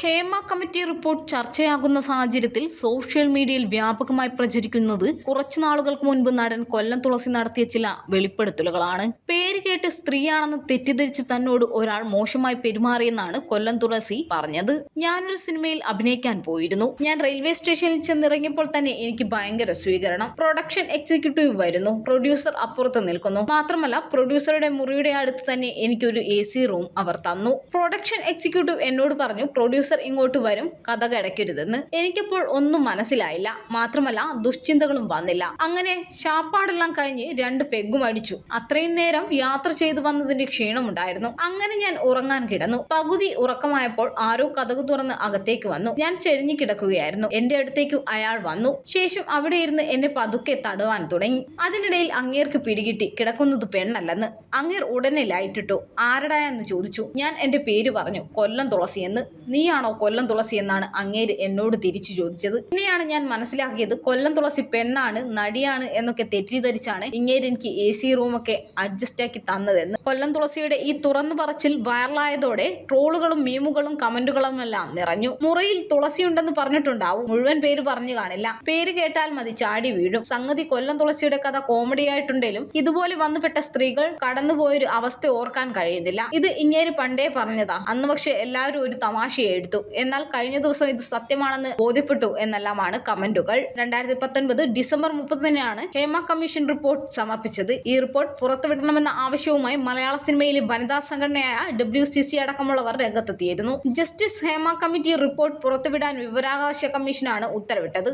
Hema committee report ചർച്ചയാകുന്ന സാഹചര്യത്തിൽ social മീഡിയയിൽ വ്യാപകമായി പ്രചരിക്കുന്നത് കുറച്ചു നാളുകൾക്ക് മുൻപ് നടൻ കൊല്ലം തുളസി നടത്തിയ ചില വെളിപ്പെടുത്തലുകളാണ്. പേര് കേട്ട് സ്ത്രീയാണെന്ന് തെറ്റിദ്ധരിച്ച് തന്നോട് ഒരാൾ മോശമായി പെരുമാറിയെന്നാണ് കൊല്ലം തുളസി പറഞ്ഞത്. ഞാനൊരു സിനിമയിൽ അഭിനയിക്കാൻ പോയിരുന്നു. ഞാൻ റെയിൽവേ സ്റ്റേഷനിൽ ചെന്നിറങ്ങിയപ്പോൾ തന്നെ എനിക്ക് ഭയങ്കര സ്വീകരണം. പ്രൊഡക്ഷൻ എക്സിക്യൂട്ടീവ് വരുന്നു. പ്രൊഡ്യൂസർ അപ്പുറത്ത് നിൽക്കുന്നു. മാത്രമല്ല പ്രൊഡ്യൂസറുടെ മുറിയുടെ അടുത്ത് തന്നെ എനിക്കൊരു എ സി റൂം അവർ തന്നു. പ്രൊഡക്ഷൻ എക്സിക്യൂട്ടീവ് എന്നോട് പറഞ്ഞു പ്രൊഡ്യൂസർ ഇങ്ങോട്ട് വരും കഥ കിടക്കരുതെന്ന് എനിക്കപ്പോൾ ഒന്നും മനസ്സിലായില്ല. മാത്രമല്ല ദുശ്ചിന്തകളും വന്നില്ല. അങ്ങനെ ശാപ്പാടെല്ലാം കഴിഞ്ഞ് രണ്ട് പെഗും അടിച്ചു. അത്രയും നേരം യാത്ര ചെയ്തു വന്നതിന്റെ ക്ഷീണമുണ്ടായിരുന്നു. അങ്ങനെ ഞാൻ ഉറങ്ങാൻ കിടന്നു. പകുതി ഉറക്കമായപ്പോൾ ആരോ കഥകു തുറന്ന് അകത്തേക്ക് വന്നു. ഞാൻ ചെരിഞ്ഞു കിടക്കുകയായിരുന്നു. എന്റെ അടുത്തേക്ക് അയാൾ വന്നു. ശേഷം അവിടെ ഇരുന്ന് എന്നെ പതുക്കെ തടവാൻ തുടങ്ങി. അതിനിടയിൽ അങ്ങേർക്ക് പിടികിട്ടി. കിടക്കുന്നത് പെണ്ണല്ലെന്ന്. അങ്ങേർ ഉടനെ ലൈറ്റിട്ടു. ആരടായെന്ന് ചോദിച്ചു. ഞാൻ എന്റെ പേര് പറഞ്ഞു. കൊല്ലം തുളസി എന്ന് നീയാണോ കൊല്ലം തുളസി എന്നാണ് അങ്ങേര് എന്നോട് തിരിച്ചു ചോദിച്ചത്. പിന്നെയാണ് ഞാൻ മനസ്സിലാക്കിയത്. കൊല്ലം തുളസി പെണ്ണാണ് നടിയാണ് എന്നൊക്കെ തെറ്റിദ്ധരിച്ചാണ് ഇങ്ങേര് എനിക്ക് എ സി റൂമൊക്കെ അഡ്ജസ്റ്റ് ആക്കി തന്നതെന്ന്. കൊല്ലം തുളസിയുടെ ഈ തുറന്നു പറച്ചിൽ വൈറലായതോടെ ട്രോളുകളും മീമുകളും കമന്റുകളും എല്ലാം നിറഞ്ഞു. മുറിയിൽ തുളസി ഉണ്ടെന്ന് പറഞ്ഞിട്ടുണ്ടാവും. മുഴുവൻ പേര് പറഞ്ഞു കാണില്ല. പേര് കേട്ടാൽ മതി ചാടി വീഴും. സംഗതി കൊല്ലം തുളസിയുടെ കഥ കോമഡി ആയിട്ടുണ്ടെങ്കിലും ഇതുപോലെ വന്നുപെട്ട സ്ത്രീകൾ കടന്നുപോയൊരു അവസ്ഥ ഓർക്കാൻ കഴിയുന്നില്ല. ഇത് ഇങ്ങേര് പണ്ടേ പറഞ്ഞതാ. അന്ന് പക്ഷെ എല്ലാവരും ഒരു തമാശയെ എടുത്തു എന്നാൽ കഴിഞ്ഞ ദിവസം ഇത് സത്യമാണെന്ന് ബോധ്യപ്പെട്ടു എന്നെല്ലാമാണ് കമന്റുകൾ. രണ്ടായിരത്തി പത്തൊൻപത് ഡിസംബർ മുപ്പതിനാണ് ഹേമ കമ്മീഷൻ റിപ്പോർട്ട് സമർപ്പിച്ചത്. ഈ റിപ്പോർട്ട് പുറത്തുവിടണമെന്ന ആവശ്യവുമായി മലയാള സിനിമയിലെ വനിതാ സംഘടനയായ ഡബ്ല്യു സി സി അടക്കമുള്ളവർ രംഗത്തെത്തിയിരുന്നു. ജസ്റ്റിസ് ഹേമ കമ്മിറ്റി റിപ്പോർട്ട് പുറത്തുവിടാൻ വിവരാവകാശ കമ്മീഷനാണ് ഉത്തരവിട്ടത്.